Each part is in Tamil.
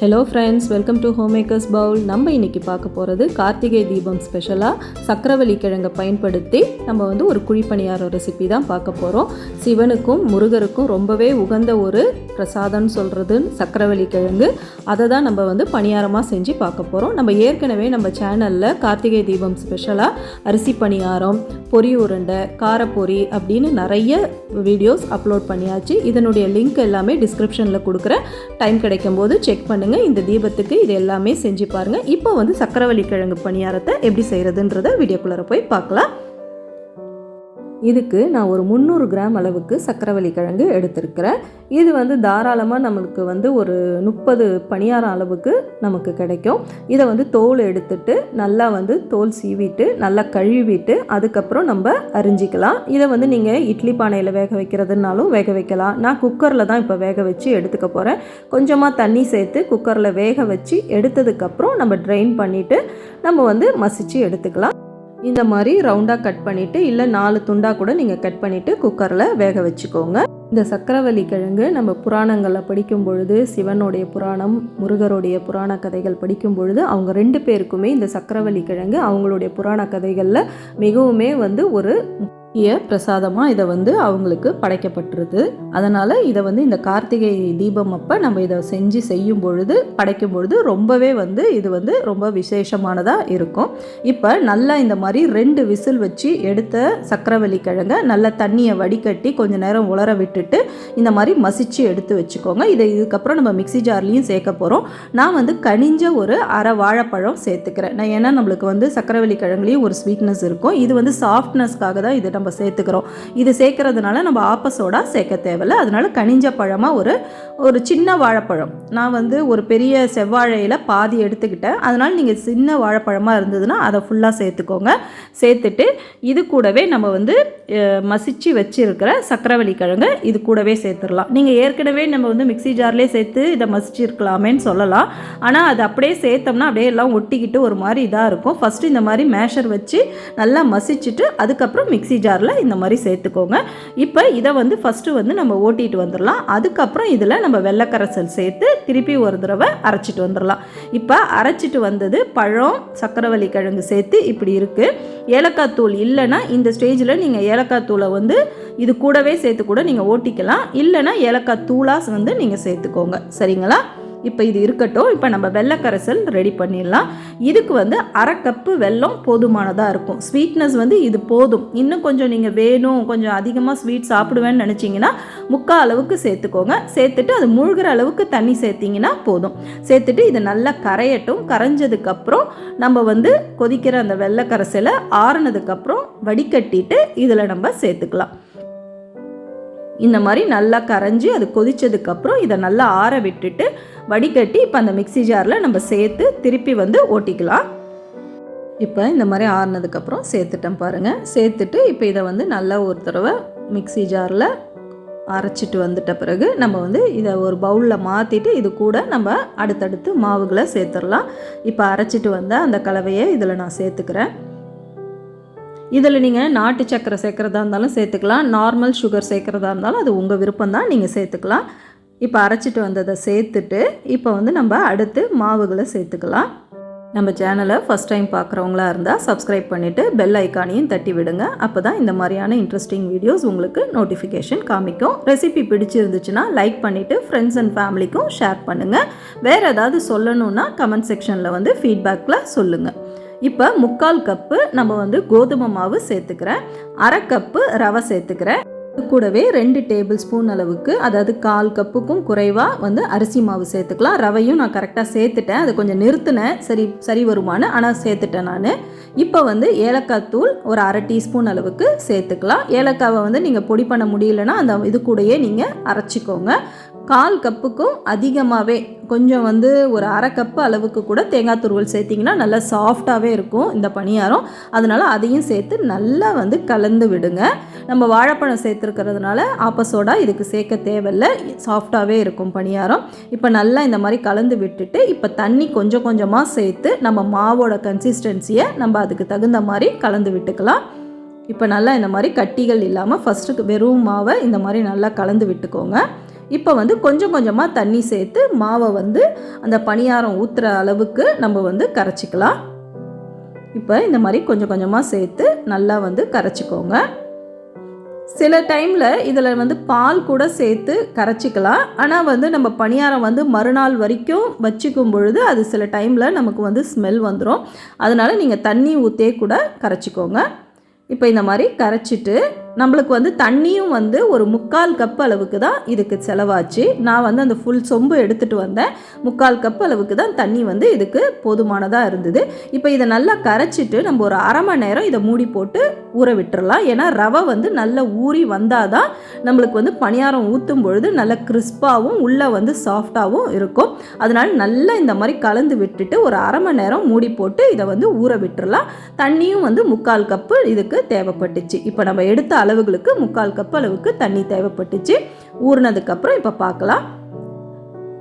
Hello friends welcome to home makers bowl நம்ம இன்றைக்கி பார்க்க போகிறது கார்த்திகை தீபம் ஸ்பெஷலாக சக்கரவள்ளி கிழங்கை பயன்படுத்தி நம்ம வந்து ஒரு குழிப்பணியாரம் ரெசிபி தான் பார்க்க போகிறோம் சிவனுக்கும் முருகருக்கும் ரொம்பவே உகந்த ஒரு பிரசாதம்னு சொல்கிறது சக்கரவள்ளி கிழங்கு. அதை தான் நம்ம வந்து பணியாரமாக செஞ்சு பார்க்க போகிறோம் நம்ம ஏற்கனவே நம்ம சேனலில் கார்த்திகை தீபம் ஸ்பெஷலாக அரிசி பணியாரம் பொரி உருண்டை காரப்பொரி அப்படின்னு நிறைய வீடியோஸ் அப்லோட் பண்ணியாச்சு. இதனுடைய லிங்க் எல்லாமே டிஸ்கிரிப்ஷனில் கொடுக்குற டைம் கிடைக்கும் போது செக் பண்ணுங்கள் இந்த தீபத்துக்கு இது எல்லாமே செஞ்சு பாருங்கள் இப்போ வந்து சக்கரவள்ளி கிழங்கு பணியாரத்தை எப்படி செய்கிறதுன்றத வீடியோக்குள்ளே போய் பார்க்கலாம். இதுக்கு நான் ஒரு முந்நூறு கிராம் அளவுக்கு சக்கரவள்ளி கிழங்கு எடுத்திருக்கிறேன். இது வந்து தாராளமாக நம்மளுக்கு வந்து ஒரு முப்பது பணியாரம் அளவுக்கு நமக்கு கிடைக்கும். இதை வந்து தோல் எடுத்துட்டு நல்லா வந்து தோல் சீவிட்டு நல்லா கழுவிட்டு அதுக்கப்புறம் நம்ம அரிஞ்சிக்கலாம். இதை வந்து நீங்கள் இட்லி பானையில் வேக வைக்கிறதுனாலும் வேக வைக்கலாம். நான் குக்கரில் தான் இப்போ வேக வச்சு எடுத்துக்க போகிறேன் கொஞ்சமாக தண்ணி சேர்த்து குக்கரில் வேக வச்சு எடுத்ததுக்கப்புறம் நம்ம ட்ரைன் பண்ணிவிட்டு நம்ம வந்து மசித்து எடுத்துக்கலாம். இந்த மாதிரி ரவுண்டாக கட் பண்ணிவிட்டு இல்லை நாலு துண்டாக கூட நீங்கள் கட் பண்ணிவிட்டு குக்கரில் வேக வச்சுக்கோங்க. இந்த சக்கரவள்ளி கிழங்கு நம்ம புராணங்களில் படிக்கும் பொழுது சிவனுடைய புராணம் முருகருடைய புராண கதைகள் படிக்கும் பொழுது அவங்க ரெண்டு பேருக்குமே இந்த சக்கரவள்ளி கிழங்கு அவங்களுடைய புராண கதைகளில் மிகவுமே வந்து ஒரு முக்கிய பிரசாதமாக இதை வந்து அவங்களுக்கு படைக்கப்பட்டுருது. அதனால் இதை வந்து இந்த கார்த்திகை தீபம் அப்போ நம்ம இதை செஞ்சு செய்யும் பொழுது படைக்கும் பொழுது ரொம்பவே வந்து இது வந்து ரொம்ப விசேஷமானதாக இருக்கும். இப்போ நல்லா இந்த மாதிரி ரெண்டு விசில் வச்சு எடுத்த சக்கரவள்ளி கிழங்க நல்லா தண்ணியை வடிகட்டி கொஞ்சம் நேரம் உலர விட்டுட்டு இந்த மாதிரி மசிச்சு எடுத்து வச்சுக்கோங்க. இதை இதுக்கப்புறம் நம்ம மிக்சி ஜார்லேயும் சேர்க்க போகிறோம் நான் வந்து கனிஞ்ச ஒரு அரை வாழைப்பழம் சேர்த்துக்கிறேன். நான் ஏன்னா நம்மளுக்கு வந்து சக்கரவள்ளி கிழங்குலேயும் ஒரு ஸ்வீட்னஸ் இருக்கும். இது வந்து சாஃப்ட்னஸ்க்காக தான் இதை நம்ம சேர்த்துக்கிறோம். இது சேர்க்கறதுனால நம்ம ஆப்பசோடா சேர்க்க தேவையில்ல. அதனால கனிஞ்ச பழமாக ஒரு ஒரு சின்ன வாழைப்பழம். நான் வந்து ஒரு பெரிய செவ்வாழையில் பாதி எடுத்துக்கிட்டேன். அதனால் நீங்கள் சின்ன வாழைப்பழமாக இருந்ததுன்னா அதை ஃபுல்லாக சேர்த்துக்கோங்க. சேர்த்துட்டு இது கூடவே நம்ம வந்து மசிச்சு வச்சுருக்கிற சக்கரவள்ளி கிழங்கு இது கூடவே சேர்த்துடலாம். நீங்கள் ஏற்கனவே நம்ம வந்து மிக்ஸி ஜார்லேயே சேர்த்து இதை மசிச்சிருக்கலாமேன்னு சொல்லலாம். ஆனால் அது அப்படியே சேர்த்தோம்னா அப்படியே எல்லாம் ஒட்டிக்கிட்டு ஒரு மாதிரி இதாக இருக்கும். ஃபஸ்ட்டு இந்த மாதிரி மேஷர் வச்சு நல்லா மசிச்சுட்டு அதுக்கப்புறம் மிக்ஸி ஜாரில் இந்த மாதிரி சேர்த்துக்கோங்க. இப்போ இதை வந்து ஃபஸ்ட்டு வந்து நம்ம ஓட்டிட்டு வந்துடலாம் அதுக்கப்புறம் இதில் நம்ம வெள்ளக்கரைசல் சேர்த்து திருப்பி ஒரு தடவை அரைச்சிட்டு வந்துடலாம் இப்போ அரைச்சிட்டு வந்தது பழம் சக்கரவள்ளி கிழங்கு சேர்த்து இப்படி இருக்குது ஏலக்காய் தூள் இல்லைன்னா இந்த ஸ்டேஜில் நீங்கள் ஏலக்காய் தூளை வந்து இது கூடவே சேர்த்து கூட நீங்கள் ஓட்டிக்கலாம். இல்லைன்னா ஏலக்காய் தூளாக வந்து நீங்கள் சேர்த்துக்கோங்க. சரிங்களா? இப்போ இது இருக்கட்டும். இப்போ நம்ம வெள்ளைக்கரைசல் ரெடி பண்ணிடலாம். இதுக்கு வந்து அரை கப்பு வெல்லம் போதுமானதாக இருக்கும். ஸ்வீட்னஸ் வந்து இது போதும். இன்னும் கொஞ்சம் நீங்கள் வேணும். கொஞ்சம் அதிகமாக ஸ்வீட் சாப்பிடுவேன்னு நினச்சிங்கன்னா முக்கால் அளவுக்கு சேர்த்துக்கோங்க. சேர்த்துட்டு அது முழுகிற அளவுக்கு தண்ணி சேர்த்திங்கன்னா போதும். சேர்த்துட்டு இது நல்லா கரையட்டும். கரைஞ்சதுக்கப்புறம் நம்ம வந்து கொதிக்கிற அந்த வெள்ளைக்கரைசலை ஆறுனதுக்கப்புறம் வடிகட்டிட்டு இதில் நம்ம சேர்த்துக்கலாம். இந்த மாதிரி நல்லா கரைஞ்சி அது கொதித்ததுக்கப்புறம் இதை நல்லா ஆற விட்டுட்டு வடிகட்டி இப்போ அந்த மிக்ஸி ஜாரில் நம்ம சேர்த்து திருப்பி வந்து ஓட்டிக்கலாம். இப்போ இந்த மாதிரி ஆறுனதுக்கப்புறம் சேர்த்துட்டேன் பாருங்கள் சேர்த்துட்டு இப்போ இதை வந்து நல்லா ஒரு தடவை மிக்ஸி ஜாரில் அரைச்சிட்டு வந்துட்ட பிறகு நம்ம வந்து இதை ஒரு பவுலில் மாற்றிட்டு இது கூட நம்ம அடுத்தடுத்து மாவுகளை சேர்த்துடலாம். இப்போ அரைச்சிட்டு வந்த அந்த கலவையை இதில் நான் சேர்த்துக்கிறேன். இதில் நீங்கள் நாட்டு சக்கரை சேர்க்குறதா இருந்தாலும் சேர்த்துக்கலாம். நார்மல் சுகர் சேர்க்குறதா இருந்தாலும் அது உங்கள் விருப்பம் தான் நீங்கள் சேர்த்துக்கலாம். இப்போ அரைச்சிட்டு வந்ததை சேர்த்துட்டு இப்போ வந்து நம்ம அடுத்து மாவுகளை சேர்த்துக்கலாம். நம்ம சேனலை ஃபஸ்ட் டைம் பார்க்குறவங்களா இருந்தால் சப்ஸ்கிரைப் பண்ணிவிட்டு பெல் ஐக்கானையும் தட்டி விடுங்க. அப்போ தான் இந்த மாதிரியான இன்ட்ரெஸ்டிங் வீடியோஸ் உங்களுக்கு நோட்டிஃபிகேஷன் காமிக்கும். ரெசிபி பிடிச்சிருந்துச்சுன்னா லைக் பண்ணிவிட்டு ஃப்ரெண்ட்ஸ் அண்ட் ஃபேமிலிக்கும் ஷேர் பண்ணுங்கள் வேறு ஏதாவது சொல்லணுன்னா கமெண்ட் செக்ஷனில் வந்து ஃபீட்பேக்கில் சொல்லுங்கள் இப்போ முக்கால் கப்பு நம்ம வந்து கோதுமை மாவு சேர்த்துக்கிறேன். அரை கப்பு ரவை சேர்த்துக்கிறேன். கூடவே ரெண்டு டேபிள் ஸ்பூன் அளவுக்கு அதாவது கால் கப்புக்கும் குறைவாக வந்து அரிசி மாவு சேர்த்துக்கலாம். ரவையும் நான் கரெக்டாக சேர்த்துட்டேன். அதை கொஞ்சம் நிறுத்தினேன். சரி சரி வருமானு ஆனால் சேர்த்துட்டேன் நான். இப்போ வந்து ஏலக்காய் தூள் ஒரு அரை டீஸ்பூன் அளவுக்கு சேர்த்துக்கலாம். ஏலக்காவை வந்து நீங்கள் பொடி பண்ண முடியலன்னா அந்த இது கூடயே நீங்கள் அரைச்சிக்கோங்க. கால் கப்புக்கும் அதிகமாகவே கொஞ்சம் வந்து ஒரு அரை கப்பு அளவுக்கு கூட தேங்காய் துருவல் சேர்த்திங்கன்னா நல்லா சாஃப்டாகவே இருக்கும் இந்த பணியாரம். அதனால் அதையும் சேர்த்து நல்லா வந்து கலந்து விடுங்க. நம்ம வாழைப்பழம் சேர்த்துருக்கிறதுனால ஆப்பசோடா இதுக்கு சேர்க்க தேவையில்ல. சாஃப்டாகவே இருக்கும் பணியாரம். இப்போ நல்லா இந்த மாதிரி கலந்து விட்டுட்டு இப்போ தண்ணி கொஞ்சம் கொஞ்சமாக சேர்த்து நம்ம மாவோட கன்சிஸ்டன்சியை நம்ம அதுக்கு தகுந்த மாதிரி கலந்து விட்டுக்கலாம். இப்போ நல்லா இந்த மாதிரி கட்டிகள் இல்லாமல் ஃபஸ்ட்டு வெறும் மாவை இந்த மாதிரி நல்லா கலந்து விட்டுக்கோங்க. இப்போ வந்து கொஞ்சம் கொஞ்சமாக தண்ணி சேர்த்து மாவை வந்து அந்த பணியாரம் ஊற்றுற அளவுக்கு நம்ம வந்து கரைச்சிக்கலாம். இப்போ இந்த மாதிரி கொஞ்சம் கொஞ்சமாக சேர்த்து நல்லா வந்து கரைச்சிக்கோங்க. சில டைமில் இதில் வந்து பால் கூட சேர்த்து கரைச்சிக்கலாம். ஆனால் வந்து நம்ம பணியாரம் வந்து மறுநாள் வரைக்கும் வச்சுக்கும் பொழுது அது சில டைமில் நமக்கு வந்து ஸ்மெல் வந்துடும் அதனால் நீங்கள் தண்ணி ஊற்றே கூட கரைச்சிக்கோங்க. இப்போ இந்த மாதிரி கரைச்சிட்டு நம்மளுக்கு வந்து தண்ணியும் வந்து ஒரு முக்கால் கப் அளவுக்கு தான் இதுக்கு செலவாச்சு. நான் வந்து அந்த ஃபுல் சொம்பு எடுத்துகிட்டு வந்தேன். முக்கால் கப் அளவுக்கு தான் தண்ணி வந்து இதுக்கு போதுமானதாக இருந்தது. இப்போ இதை நல்லா கரைச்சிட்டு நம்ம ஒரு அரை மணி நேரம் இதை மூடி போட்டு ஊற விட்டுறலாம். ஏன்னா ரவை வந்து நல்லா ஊறி வந்தால் தான் நம்மளுக்கு வந்து பணியாரம் ஊற்றும் பொழுது நல்ல கிறிஸ்பாகவும் உள்ளே வந்து சாஃப்டாகவும் இருக்கும். அதனால் நல்லா இந்த மாதிரி கலந்து விட்டுட்டு ஒரு அரை மணி நேரம் மூடி போட்டு இதை வந்து ஊற விட்டுறலாம். தண்ணியும் வந்து முக்கால் கப்பு இதுக்கு தேவைப்பட்டுச்சு. இப்போ நம்ம எடுத்த அளவுகளுக்கு முக்கால் கப் அளவுக்கு தண்ணி தேவைப்பட்டுச்சு. ஊறினதுக்கப்புறம் இப்போ பார்க்கலாம்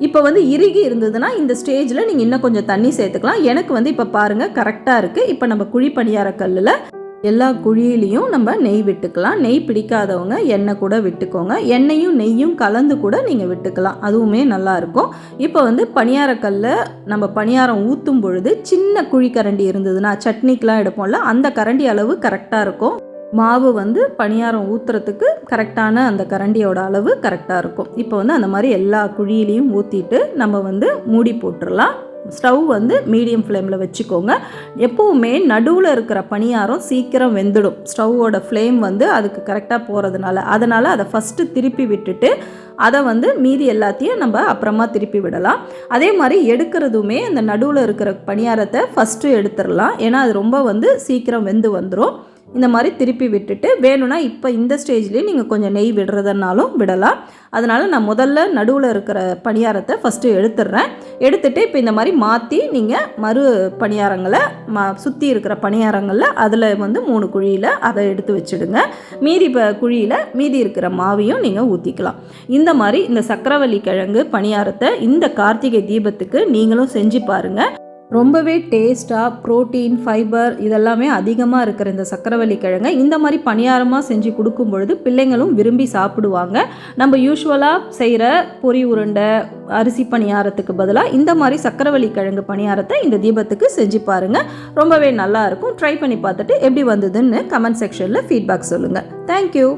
இப்போ வந்து இறுகி இருந்ததுன்னா இந்த ஸ்டேஜில் நீங்கள் இன்னும் கொஞ்சம் தண்ணி சேர்த்துக்கலாம். எனக்கு வந்து இப்போ பாருங்கள் கரெக்டாக இருக்குது இப்போ நம்ம குழி பணியார கல்லில் எல்லா குழியிலையும் நம்ம நெய் விட்டுக்கலாம். நெய் பிடிக்காதவங்க எண்ணெய் கூட விட்டுக்கோங்க. எண்ணெயும் நெய்யும் கலந்து கூட நீங்கள் விட்டுக்கலாம். அதுவுமே நல்லாயிருக்கும் இப்போ வந்து பணியாரக்கல்ல நம்ம பணியாரம் ஊற்றும் பொழுது சின்ன குழி கரண்டி இருந்ததுன்னா சட்னிக்கெலாம் எடுப்போம்ல அந்த கரண்டி அளவு கரெக்டாக இருக்கும். மாவு வந்து பணியாரம் ஊற்றுறதுக்கு கரெக்டான அந்த கரண்டியோட அளவு கரெக்டாக இருக்கும். இப்போ வந்து அந்த மாதிரி எல்லா குழியிலையும் ஊற்றிட்டு நம்ம வந்து மூடி போட்டுடலாம் ஸ்டவ் வந்து மீடியம் ஃப்ளேமில் வச்சுக்கோங்க. எப்போவுமே நடுவில் இருக்கிற பணியாரம் சீக்கிரம் வெந்துடும். ஸ்டவ்வோட ஃப்ளேம் வந்து அதுக்கு கரெக்டாக போகிறதுனால அதனால் அதை ஃபஸ்ட்டு திருப்பி விட்டுட்டு அதை வந்து மீதி எல்லாத்தையும் நம்ம அப்புறமா திருப்பி விடலாம். அதே மாதிரி எடுக்கிறதுமே அந்த நடுவில் இருக்கிற பணியாரத்தை ஃபஸ்ட்டு எடுத்துடலாம். ஏன்னா அது ரொம்ப வந்து சீக்கிரம் வெந்து வந்துடும் இந்த மாதிரி திருப்பி விட்டுட்டு வேணும்னா இப்போ இந்த ஸ்டேஜ்லேயே நீங்கள் கொஞ்சம் நெய் விடுறதுனாலும் விடலாம். அதனால் நான் முதல்ல நடுவில் இருக்கிற பணியாரத்தை ஃபஸ்ட்டு எடுத்துடுறேன். எடுத்துகிட்டு இப்போ இந்த மாதிரி மாற்றி நீங்கள் மறு பணியாரங்களை மா சுற்றி இருக்கிற பணியாரங்களில் அதில் வந்து மூணு குழியில் அதை எடுத்து வச்சுடுங்க. மீதி ப குழியில் மீதி இருக்கிற மாவையும் நீங்கள் ஊற்றிக்கலாம் இந்த மாதிரி இந்த சக்கரவள்ளி கிழங்கு பணியாரத்தை இந்த கார்த்திகை தீபத்துக்கு நீங்களும் செஞ்சு பாருங்கள் ரொம்பவே டேஸ்ட்டாக ப்ரோட்டீன் ஃபைபர் இதெல்லாமே அதிகமாக இருக்கிற இந்த சக்கரவள்ளி கிழங்கை இந்த மாதிரி பணியாரமாக செஞ்சு கொடுக்கும் பொழுது பிள்ளைங்களும் விரும்பி சாப்பிடுவாங்க. நம்ம யூஸ்வலாக செய்கிற பொரி உருண்டை அரிசி பணியாரத்துக்கு பதிலாக இந்த மாதிரி சக்கரவள்ளி கிழங்கு பணியாரத்தை இந்த தீபத்துக்கு செஞ்சு பாருங்கள் ரொம்பவே நல்லாயிருக்கும் ட்ரை பண்ணி பார்த்துட்டு எப்படி வந்ததுன்னு கமெண்ட் செக்ஷனில் ஃபீட்பேக் சொல்லுங்கள் தேங்க்யூ